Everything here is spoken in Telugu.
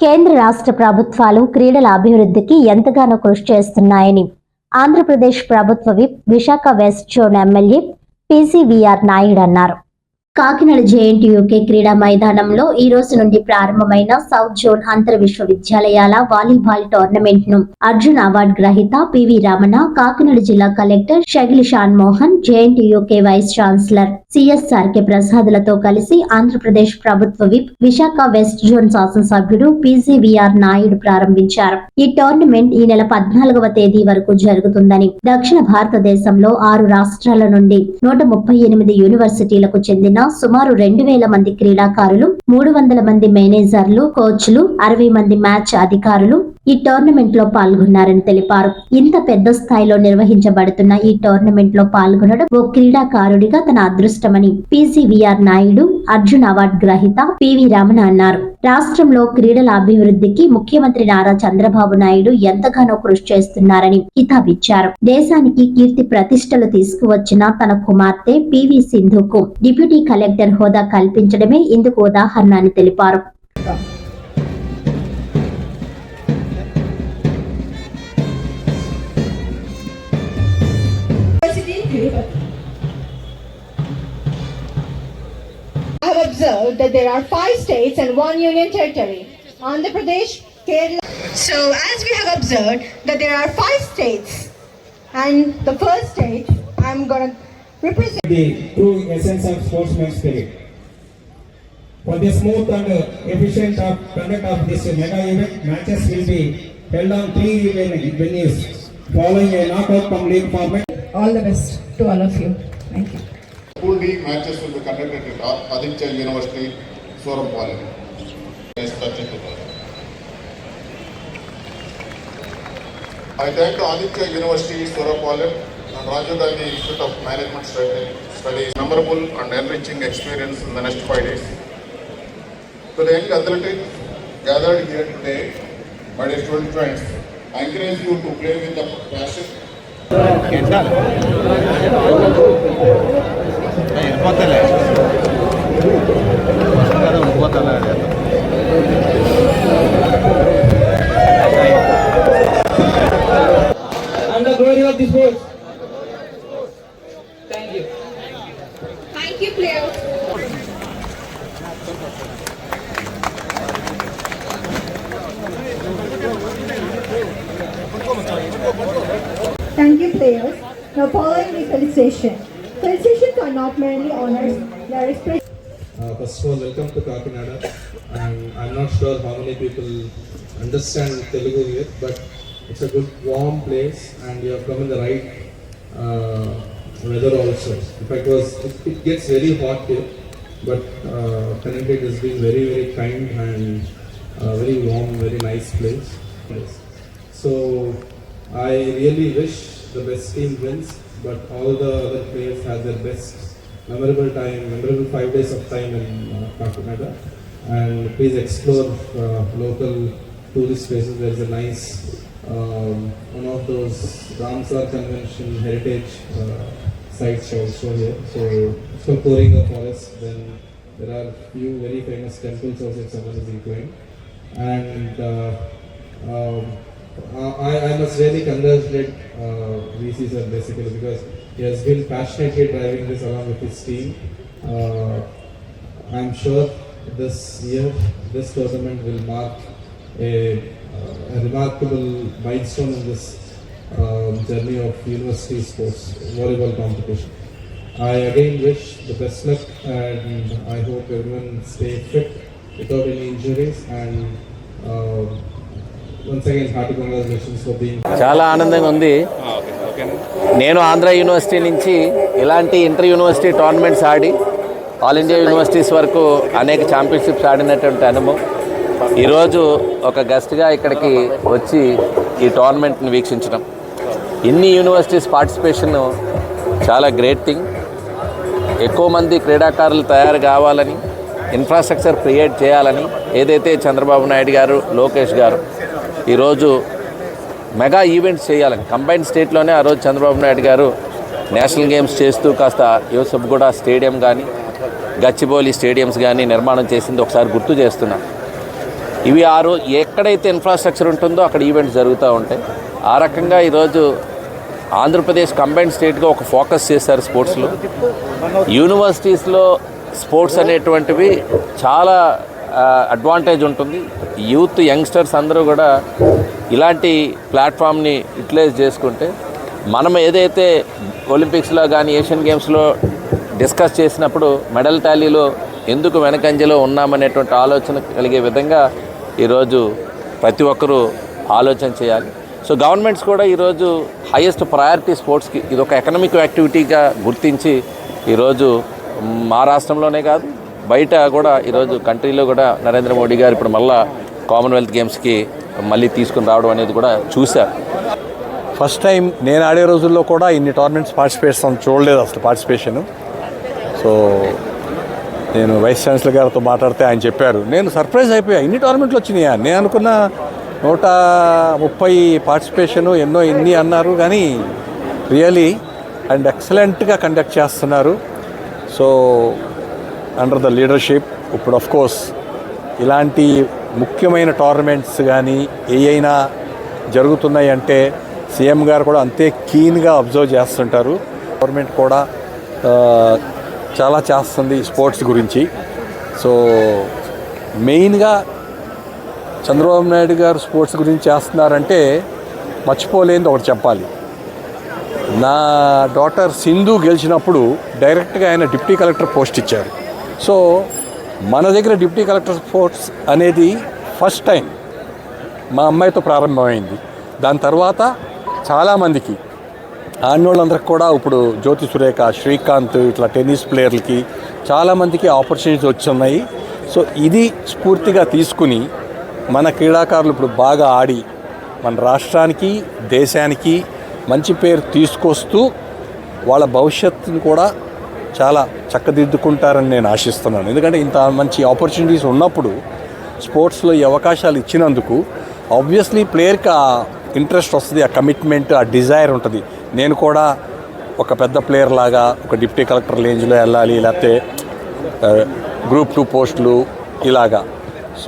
కేంద్ర రాష్ట్ర ప్రభుత్వాలు క్రీడల అభివృద్ధికి ఎంతగానో కృషి చేస్తున్నాయని ఆంధ్రప్రదేశ్ ప్రభుత్వ whip Visakha west zone MLA P C V R Naidu అన్నారు. కాకినాడ జేఎన్టీయూకే క్రీడా మైదానంలో ఈ రోజు నుండి ప్రారంభమైన సౌత్ జోన్ అంతర్ విశ్వవిద్యాలయాల వాలీబాల్ టోర్నమెంట్ను అర్జున్ అవార్డు గ్రహీత పివి రమణ కాకినాడ జిల్లా collector Shagili Shan Mohan JNTUK vice chancellor C S R K ప్రసాదులతో కలిసి ఆంధ్రప్రదేశ్ ప్రభుత్వ విప్ విశాఖ వెస్ట్ జోన్ శాసనసభ్యుడు పీసీవీఆర్ నాయుడు ప్రారంభించారు. ఈ టోర్నమెంట్ ఈ నెల పద్నాలుగవ తేదీ వరకు జరుగుతుందని దక్షిణ భారతదేశంలో ఆరు రాష్ట్రాల నుండి నూట ముప్పై ఎనిమిది యూనివర్సిటీలకు చెందిన సుమారు రెండు వేల మంది క్రీడాకారులు మూడు వందల మంది మేనేజర్లు కోచ్లు అరవై మంది మ్యాచ్ అధికారులు ఈ టోర్నమెంట్లో పాల్గొన్నారని తెలిపారు. ఇంత పెద్ద స్థాయిలో నిర్వహించబడుతున్న ఈ టోర్నమెంట్లో పాల్గొనడం ఓ క్రీడాకారుడిగా తన అదృష్టమని P C V R Naidu Arjun award గ్రహీత పివి రమణ అన్నారు. రాష్ట్రంలో క్రీడల అభివృద్ధికి ముఖ్యమంత్రి నారా చంద్రబాబు నాయుడు ఎంతగానో కృషి చేస్తున్నారని కితాబిచ్చారు దేశానికి కీర్తి ప్రతిష్టలు తీసుకువచ్చిన తన కుమార్తె పివి సింధుకు డిప్యూటీ కలెక్టర్ హోదా కల్పించడమే ఇందుకు ఉదాహరణ అని తెలిపారు. Observed that there are five states and one union territory. Andhra Pradesh, Kerala. So, as we have observed that there are five states, and the first state I'm going to represent. the true essence of sportsman spirit. For the smooth and efficient conduct of this mega event, matches will be held on three ven- venues following a knockout from league format. All the best to all of you. Thank you. Pool D matches will be conducted at Aditya University, Sorampalem. Yes. I thank Aditya University, Sorampalem and Rajiv Gandhi Institute of Management Studies, memorable and enriching experience in the next five days. To the young athletics gathered here today, my dear student friends, I encourage you to play with the passion ಗೊತ್ತಿಲ್ಲ ಗೊತ್ತಲ್ಲ glory of the. Thank you. Thank you, players. Thank you, players. Now following the felicitation. Not merely honors. Uh, first of all, welcome to Kakinada. I'm not sure how many people understand Telugu here, but it's a good warm place, and you have come in the right uh, weather also. In fact, it was it, it gets very hot here, but uh, Connecticut has been very very kind and uh, very warm, very nice place. place. So I really wish the best team wins, but all the other players have their best memorable time, memorable five days of time in uh. And please explore uh, local tourist places. There is a nice um, one of those Ramsar Convention heritage uh, sites also here. So, so Koringa Forest. Then there are few very famous temples also if someone is inclined. And uh, um, I, I must really congratulate uh, VC sir basically because he has been passionately driving this along with his team. Uh, I'm sure this year this tournament will mark a, uh, a remarkable milestone in this um, journey of university sports volleyball competition. I again wish the best luck and I hope everyone stay fit without any injuries and uh, చాలా ఆనందంగా ఉంది. నేను ఆంధ్ర యూనివర్సిటీ నుంచి ఇలాంటి ఇంటర్ యూనివర్సిటీ టోర్నమెంట్స్ ఆడి ఆల్ ఇండియా యూనివర్సిటీస్ వరకు అనేక ఛాంపియన్షిప్స్ ఆడినటువంటి అనుభవం. ఈరోజు ఒక గెస్ట్గా ఇక్కడికి వచ్చి ఈ టోర్నమెంట్ని వీక్షించడం. ఇన్ని యూనివర్సిటీస్ పార్టిసిపేషన్ చాలా గ్రేట్ థింగ్ ఎక్కువ మంది క్రీడాకారులు తయారు కావాలని ఇన్ఫ్రాస్ట్రక్చర్ క్రియేట్ చేయాలని ఏదైతే చంద్రబాబు నాయుడు గారు లోకేష్ గారు ఈరోజు మెగా ఈవెంట్స్ చేయాలని కంబైన్ స్టేట్లోనే ఆ రోజు చంద్రబాబు నాయుడు గారు నేషనల్ గేమ్స్ చేస్తూ కాస్త యూసఫ్ కూడా స్టేడియం కానీ గచ్చిబౌలి స్టేడియంస్ కానీ నిర్మాణం చేసింది ఒకసారి గుర్తు చేస్తున్నా. ఇవి ఆ రోజు ఎక్కడైతే ఇన్ఫ్రాస్ట్రక్చర్ ఉంటుందో అక్కడ ఈవెంట్స్ జరుగుతూ ఉంటాయి. ఆ రకంగా ఈరోజు ఆంధ్రప్రదేశ్ కంబైన్డ్ స్టేట్గా ఒక ఫోకస్ చేశారు స్పోర్ట్స్లో. యూనివర్సిటీస్లో స్పోర్ట్స్ అనేటువంటివి చాలా అడ్వాంటేజ్ ఉంటుంది. యూత్ యంగ్స్టర్స్ అందరూ కూడా ఇలాంటి ప్లాట్ఫామ్ని యూటిలైజ్ చేసుకుంటే మనం ఏదైతే ఒలింపిక్స్లో కానీ ఏషియన్ గేమ్స్లో డిస్కస్ చేసినప్పుడు మెడల్ టాలీలో ఎందుకు వెనకంజలో ఉన్నామనేటువంటి ఆలోచన కలిగే విధంగా ఈరోజు ప్రతి ఒక్కరూ ఆలోచన చేయాలి. సో గవర్నమెంట్స్ కూడా ఈరోజు హైయెస్ట్ ప్రయారిటీ స్పోర్ట్స్కి ఇది ఒక ఎకనామిక్ యాక్టివిటీగా గుర్తించి ఈరోజు మా రాష్ట్రంలోనే కాదు బయట కూడా ఈరోజు కంట్రీలో కూడా నరేంద్ర మోడీ గారు ఇప్పుడు మళ్ళా కామన్వెల్త్ గేమ్స్కి మళ్ళీ తీసుకుని రావడం అనేది కూడా చూశారు. ఫస్ట్ టైం నేను ఆడే రోజుల్లో కూడా ఇన్ని టోర్నమెంట్స్ పార్టిసిపేషన్ చూడలేదు అసలు పార్టిసిపేషన్ సో నేను వైస్ ఛాన్సలర్ గారితో మాట్లాడితే ఆయన చెప్పారు నేను సర్ప్రైజ్ అయిపోయా ఇన్ని టోర్నమెంట్లు వచ్చినాయా? నేను అనుకున్న నూట ముప్పై పార్టిసిపేషను ఎన్నో ఇన్ని అన్నారు కానీ రియలీ అండ్ ఎక్సలెంట్గా కండక్ట్ చేస్తున్నారు. సో అండర్ ద లీడర్షిప్ ఇప్పుడు ఆఫ్ కోర్స్ ఇలాంటి ముఖ్యమైన టోర్నమెంట్స్ కానీ ఏ అయినా జరుగుతున్నాయి అంటే సీఎం గారు కూడా అంతే కీన్గా అబ్జర్వ్ చేస్తుంటారు. గవర్నమెంట్ కూడా చాలా చేస్తుంది స్పోర్ట్స్ గురించి. సో మెయిన్గా చంద్రబాబు నాయుడు గారు స్పోర్ట్స్ గురించి చేస్తున్నారంటే మర్చిపోలేనిది ఒకటి చెప్పాలి. నా డాటర్ సింధు గెలిచినప్పుడు డైరెక్ట్గా ఆయన డిప్టీ కలెక్టర్ పోస్ట్ ఇచ్చారు. సో మన దగ్గర డిప్టీ కలెక్టర్ ఫోర్స్ అనేది ఫస్ట్ టైం మా అమ్మాయితో ప్రారంభమైంది. దాని తర్వాత చాలామందికి ఆడవాళ్ళందరికి కూడా ఇప్పుడు జ్యోతి సురేఖ శ్రీకాంత్ ఇట్లా టెన్నిస్ ప్లేయర్లకి చాలామందికి ఆపర్చునిటీస్ వచ్చున్నాయి. సో ఇది స్ఫూర్తిగా తీసుకుని మన క్రీడాకారులు ఇప్పుడు బాగా ఆడి మన రాష్ట్రానికి దేశానికి మంచి పేరు తీసుకొస్తూ వాళ్ళ భవిష్యత్తుని కూడా చాలా చక్కదిద్దుకుంటారని నేను ఆశిస్తున్నాను. ఎందుకంటే ఇంత మంచి ఆపర్చునిటీస్ ఉన్నప్పుడు స్పోర్ట్స్లో ఈ అవకాశాలు ఇచ్చినందుకు ఆబ్వియస్లీ ప్లేయర్కి ఆ ఇంట్రెస్ట్ వస్తుంది ఆ కమిట్మెంట్ ఆ డిజైర్ ఉంటుంది. నేను కూడా ఒక పెద్ద ప్లేయర్ లాగా ఒక డిప్టీ కలెక్టర్ రేంజ్లో వెళ్ళాలి లేకపోతే గ్రూప్ టూ పోస్టులు ఇలాగా.